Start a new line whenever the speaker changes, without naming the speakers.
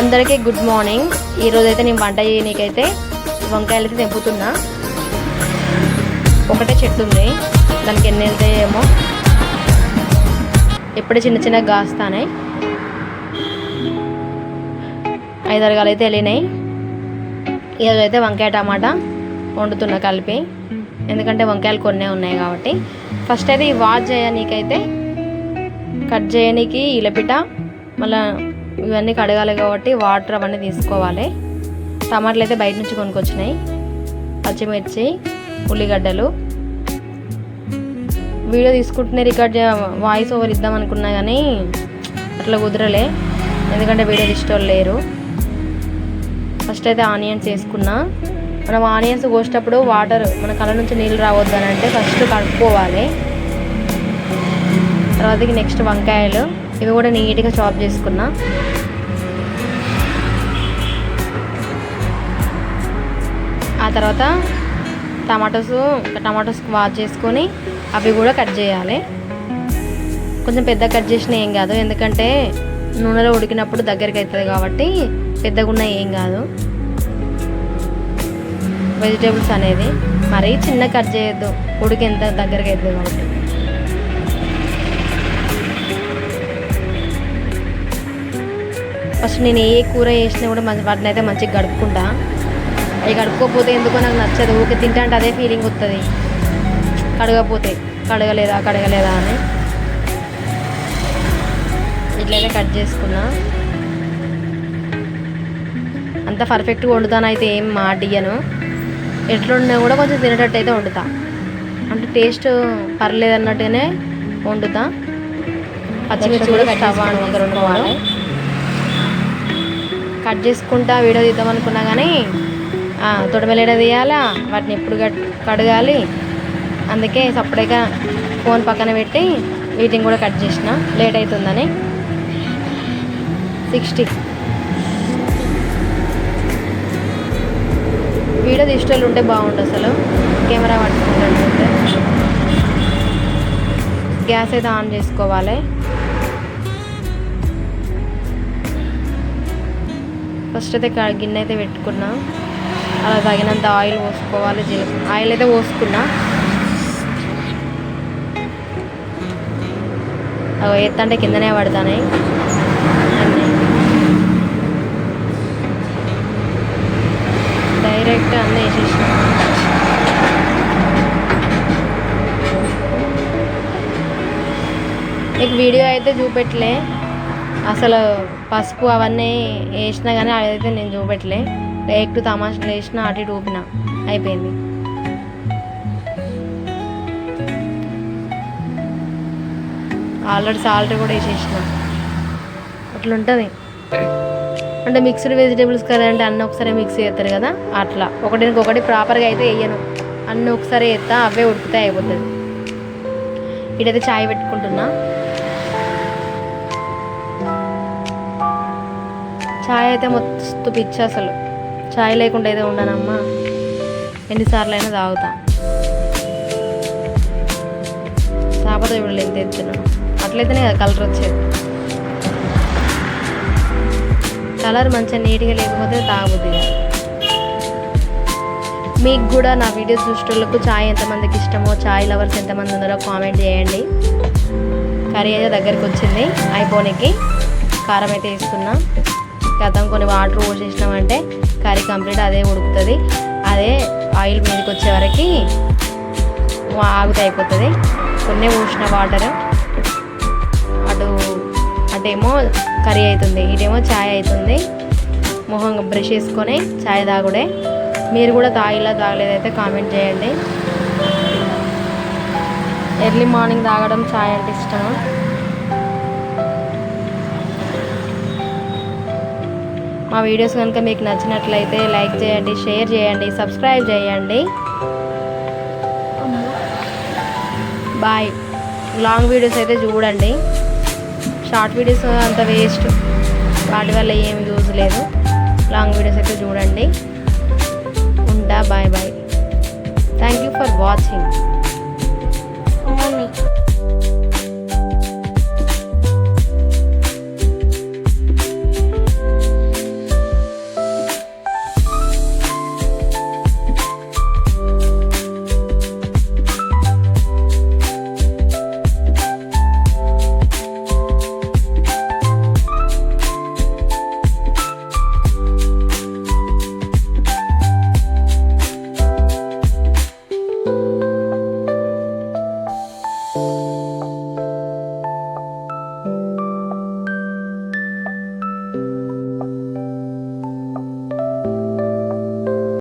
అందరికీ good morning. ఈరోజైతే నేను వంట చేయనీకైతే వంకాయలు అయితే తెంపుతున్నా. ఒకటే చెట్టు ఉంది. దానికి ఎన్ని వెళ్తాయేమో ఇప్పుడే చిన్న చిన్న గాస్తానే ఐదు అరగాలు అయితే వెళ్ళినాయి ఈరోజు అయితే వంకాయ టమాటా వండుతున్నా కలిపి. ఎందుకంటే వంకాయలు కొన్నే ఉన్నాయి కాబట్టి. ఫస్ట్ అయితే ఈ వాచ్ చేయనీకైతే కట్ చేయనీకి ఇలపిట మళ్ళీ ఇవన్నీ కడగాలి కాబట్టి వాటర్ అవన్నీ తీసుకోవాలి. టమాటాలు అయితే బయట నుంచి కొనుక్కొచ్చినాయి. పచ్చిమిర్చి ఉల్లిగడ్డలు. వీడియో తీసుకుంటూనే రికార్డ్ వాయిస్ ఓవర్ ఇద్దాం అనుకున్నా కానీ అట్లా కుదరలే. ఎందుకంటే వీడియో ఇష్టం లేరు. ఫస్ట్ అయితే ఆనియన్స్ వేసుకున్నా. మనం ఆనియన్స్ కోసేటప్పుడు వాటర్ మన కళ్ళ నుంచి నీళ్ళు రావద్దు అని అంటే ఫస్ట్ కడుక్కోవాలి తర్వాతకి నెక్స్ట్ వంకాయలు. ఇవి కూడా నీట్గా చాప్ చేసుకున్నా. తర్వాత టమాటోస్ టమాటోస్ వాష్ చేసుకొని అవి కూడా కట్ చేయాలి. కొంచెం పెద్ద కట్ చేసిన ఏం కాదు. ఎందుకంటే నూనెలో ఉడికినప్పుడు దగ్గరికి అవుతుంది కాబట్టి పెద్దగా ఉన్న ఏం కాదు. వెజిటేబుల్స్ అనేది మరీ చిన్న కట్ చేయొద్దు. ఉడికి ఎంత దగ్గరికి అవుతుంది కాబట్టి. ఫస్ట్ నేను ఏ కూర చేసినా కూడా మంచి వాటిని అయితే మంచిగా గడుపుకుంటా అవి కడుక్కోకపోతే ఎందుకో నాకు నచ్చదు. ఊకే తింటా అంటే అదే ఫీలింగ్ వస్తుంది కడగపోతే కడగలేదా కడగలేదా అని. ఇట్లయితే కట్ చేసుకున్నా. అంత పర్ఫెక్ట్గా వండుతానైతే ఏం మాటియ్యను. ఎట్లున్నా కూడా కొంచెం తినేటట్టు అయితే వండుతా. అంటే టేస్ట్ పర్లేదు అన్నట్టుగానే వండుతా. పచ్చిమిర్చి కూడా స్టవ్ ఆన్ చేసుకోవాలి కట్ చేసుకుంటా వీడియో తీద్దాం అనుకున్నా కానీ తొడమలేడ తీయాలా? వాటిని ఎప్పుడు కట్- కడగాలి. అందుకే సపరేట్గా ఫోన్ పక్కన పెట్టి వీటిని కూడా కట్ చేసిన. లేట్ అవుతుందని. సిక్స్టీ. వీడియో తీసేటోళ్ళు ఉంటే బాగుండు అసలు. కెమెరా పట్టుకుంటుంటే. గ్యాస్ అయితే ఆన్ చేసుకోవాలి. ఫస్ట్ అయితే గిన్నె అయితే పెట్టుకున్నాం. అలా తగినంత ఆయిల్ పోసుకోవాలి జీల ఆయిల్ అయితే పోసుకున్నా. అవి ఎత్తంటే కిందనే పడతానే. అన్నీ డైరెక్ట్ అన్నీ వేసేసిన. నీకు వీడియో అయితే చూపెట్టలే. అసలు పసుపు అవన్నీ వేసినా కానీ అదైతే నేను చూపెట్టలే. డైరెక్ట్ తమాషలు వేసిన అటు ఊపిన. అయిపోయింది. ఆల్రెడీ సాల్ట్ కూడా వేసేసిన. అట్లుంటుంది. అంటే మిక్స్డ్ వెజిటేబుల్స్ కదా అంటే అన్నీ ఒకసారి మిక్స్ చేస్తారు కదా? అట్లా. ఒకటి ఒకటి ప్రాపర్గా అయితే వేయను. అన్నీ ఒకసారి వేస్తా అవే ఉడికితే అయిపోతుంది. ఇటైతే చాయ్ పెట్టుకుంటున్నా. చాయ్ అయితే మస్తు పిచ్చి అసలు. చాయ్ లేకుండా అయితే ఉండనమ్మా. ఎన్నిసార్లు అయినా తాగుతా. కాకపోతే ఇప్పుడు ఎంత ఎత్తున్నాను అట్లయితేనే కదా కలర్ వచ్చేది. కలర్ మంచిగా నీట్గా లేకపోతే తాగుద్ది మీకు కూడా నా వీడియోస్ చూసేటోళ్ళకు చాయ్ ఎంతమందికి ఇష్టమో చాయ్ లవర్స్ ఎంతమంది ఉన్నారో కామెంట్ చేయండి. కర్రీ అయితే దగ్గరికి వచ్చింది. అయిపోనికి కారం అయితే వేసుకున్నాను గతం కొన్ని వాటర్ పోసేసినామంటే కర్రీ కంప్లీట్ అదే ఉడుకుతుంది. అదే ఆయిల్ మీదకి వచ్చే వరకు ఆగుత అయిపోతుంది. కొన్ని పోసిన వాటర్. అటు అటేమో కర్రీ అవుతుంది ఇటేమో ఛాయ్ అవుతుంది మొహం బ్రష్ చేసుకొని ఛాయ్ తాగుడే. మీరు కూడా తాగిలా తాగలేదైతే కామెంట్ చేయండి. ఎర్లీ మార్నింగ్ తాగడం ఛాయ్ అంటే ఇష్టం మా వీడియోస్ కనుక మీకు నచ్చినట్లయితే లైక్ చేయండి షేర్ చేయండి సబ్స్క్రైబ్ చేయండి. బాయ్. లాంగ్ వీడియోస్ అయితే చూడండి. షార్ట్ వీడియోస్ అంత వేస్ట్. వాటి వల్ల ఏం యూజ్ లేదు. లాంగ్ వీడియోస్ అయితే చూడండి. ఉంటా bye bye. Thank you for watching
mummy